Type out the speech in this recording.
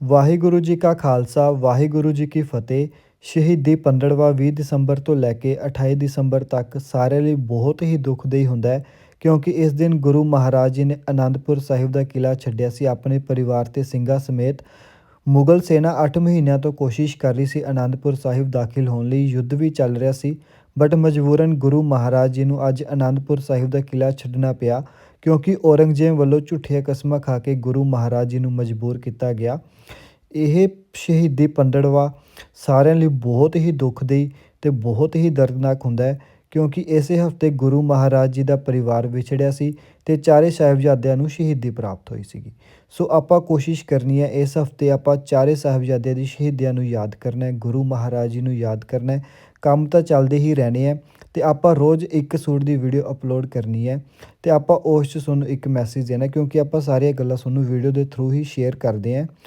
ਵਾਹਿਗੁਰੂ ਜੀ ਕਾ ਖਾਲਸਾ, ਵਾਹਿਗੁਰੂ ਜੀ ਕੀ ਫਤਿਹ। ਸ਼ਹੀਦੀ ਪੰਦੜਵਾ 20 ਦਸੰਬਰ ਤੋਂ ਲੈ ਕੇ 28 ਦਸੰਬਰ ਤੱਕ ਸਾਰਿਆਂ ਲਈ ਬਹੁਤ ਹੀ ਦੁਖਦਾਈ ਹੁੰਦਾ ਹੈ, ਕਿਉਂਕਿ ਇਸ ਦਿਨ ਗੁਰੂ ਮਹਾਰਾਜ ਜੀ ਨੇ ਆਨੰਦਪੁਰ ਸਾਹਿਬ ਦਾ ਕਿਲਾ ਛੱਡਿਆ ਸੀ, ਆਪਣੇ ਪਰਿਵਾਰ ਤੇ ਸਿੰਘਾਂ ਸਮੇਤ। ਮੁਗਲ ਸੈਨਾ 8 ਮਹੀਨਿਆਂ ਤੋਂ ਕੋਸ਼ਿਸ਼ ਕਰ ਰਹੀ ਸੀ ਆਨੰਦਪੁਰ ਸਾਹਿਬ ਦਾਖਲ ਹੋਣ ਲਈ, ਯੁੱਧ ਵੀ ਚੱਲ ਰਿਹਾ ਸੀ, ਬਟ ਮਜਬੂਰਨ ਗੁਰੂ ਮਹਾਰਾਜ ਜੀ ਨੂੰ ਅੱਜ ਆਨੰਦਪੁਰ ਸਾਹਿਬ ਦਾ ਕਿਲਾ ਛੱਡਣਾ ਪਿਆ। ਕਿਉਂਕਿ ਔਰੰਗਜ਼ੇਬ ਵੱਲੋਂ ਝੂਠੀਆਂ ਕਸਮਾਂ ਖਾ ਕੇ ਗੁਰੂ ਮਹਾਰਾਜ ਜੀ ਨੂੰ ਮਜਬੂਰ ਕੀਤਾ ਗਿਆ। ਇਹ ਸ਼ਹੀਦੀ ਪੰਡੜਵਾ ਸਾਰਿਆਂ ਲਈ ਬਹੁਤ ਹੀ ਦੁਖਦਾਈ ਤੇ ਬਹੁਤ ਹੀ ਦਰਦਨਾਕ ਹੁੰਦਾ ਹੈ, ਕਿਉਂਕਿ ਇਸੇ ਹਫ਼ਤੇ ਗੁਰੂ ਮਹਾਰਾਜ ਜੀ ਦਾ ਪਰਿਵਾਰ ਵਿਛੜਿਆ ਸੀ ਤੇ ਚਾਰੇ ਸਾਹਿਬਜ਼ਾਦਿਆਂ ਨੂੰ ਸ਼ਹੀਦੀ ਪ੍ਰਾਪਤ ਹੋਈ ਸੀਗੀ। ਸੋ ਆਪਾਂ ਕੋਸ਼ਿਸ਼ ਕਰਨੀ ਹੈ, ਇਸ ਹਫ਼ਤੇ ਆਪਾਂ ਚਾਰੇ ਸਾਹਿਬਜ਼ਾਦਿਆਂ ਦੀ ਸ਼ਹੀਦੀਆਂ ਨੂੰ ਯਾਦ ਕਰਨਾ ਹੈ, ਗੁਰੂ ਮਹਾਰਾਜ ਜੀ ਨੂੰ ਯਾਦ ਕਰਨਾ ਹੈ। ਕੰਮ ਤਾਂ ਚੱਲਦੇ ਹੀ ਰਹਿਣੇ ਹੈ ਤੇ ਆਪਾਂ ਰੋਜ਼ ਇੱਕ ਸੂਟ ਦੀ ਵੀਡੀਓ ਅਪਲੋਡ ਕਰਨੀ ਹੈ ਤੇ ਆਪਾਂ ਉਸ 'ਚ ਤੁਹਾਨੂੰ ਇੱਕ ਮੈਸੇਜ ਦੇਣਾ ਕਿਉਂਕਿ ਆਪਾਂ ਸਾਰੀਆਂ ਗੱਲਾਂ ਤੁਹਾਨੂੰ ਵੀਡੀਓ ਦੇ ਥਰੂ ਹੀ ਸ਼ੇਅਰ ਕਰਦੇ ਹਾਂ।